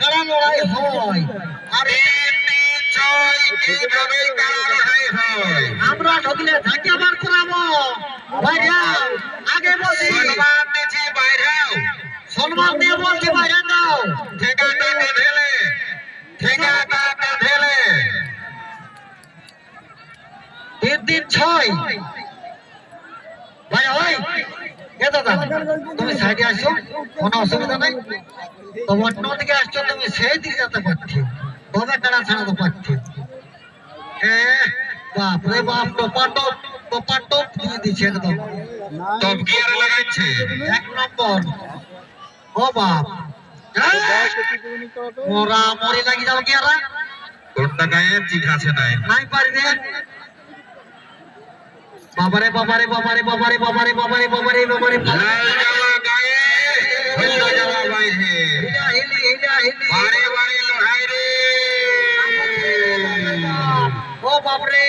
কারা লড়াই হয়। আর আমরা ঢুকলে ঝাঁকে বার করাবো ভাইরা আগে বলছি সম্মান দিয়ে বলছি ভাইরা দাও। তিন দিন ছয়। এ দাদা তুমি সাইডে আসো কোনো অসুবিধা নাই। তো অন্য দিকে আসছো তুমি সেই দিকে যেতে পারছি। তবে কারা ছাড়াতে পারছি? এ বাপ রে বাপ টোপাটপ টোপাটপ দিয়ে দিচ্ছে একদম। এক নম্বর। ও বাপ। মোরা মরি লাগি যাও গিয়ারা। নাই? পারবে বাবারে বাবারে বাবারে বাবারে বাবারে বাবারে বাবারে বাবারে হিলা হিলি হিলা হিলি ও বাপরে।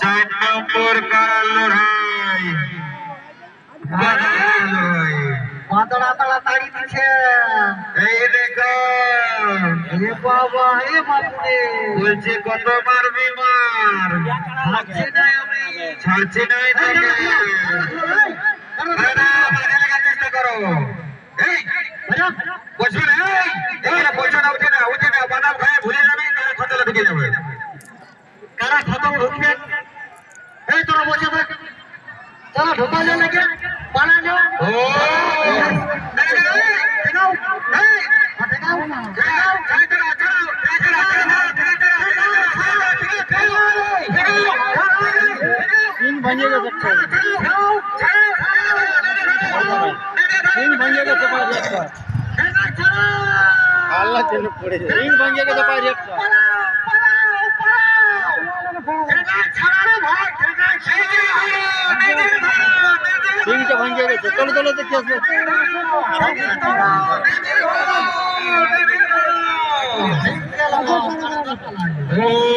চার নম্বর কারার লড়াই লড়াই। মাতড়া তাড়া তাড়ি দিচ্ছে এই দেখো। এ বাবা এ বাপরে। বলছে কত মারবি মার? ভাবছি না আমি। ছাড়ছি না এটাকে লাগার চেষ্টা করো। এই বসবে না? এই না উঠে না উঠে না। বাদাম খায় ভুলে যাবে তাহলে খতলে ঢুকে যাবে। কারা খতম ঢুকবে এই তোরা বসে থাক। ঢোকালে লাগে। পানা ভাঙিয়ে গেছে ভাঙিয়ে গেছে পায়ের একটা আল্লাহ কেন পড়ে রিং গেছে পায়ের একটা ভাই তিনটা ভাঙিয়ে গেছে। চলো চলো দেখি আসবে। ও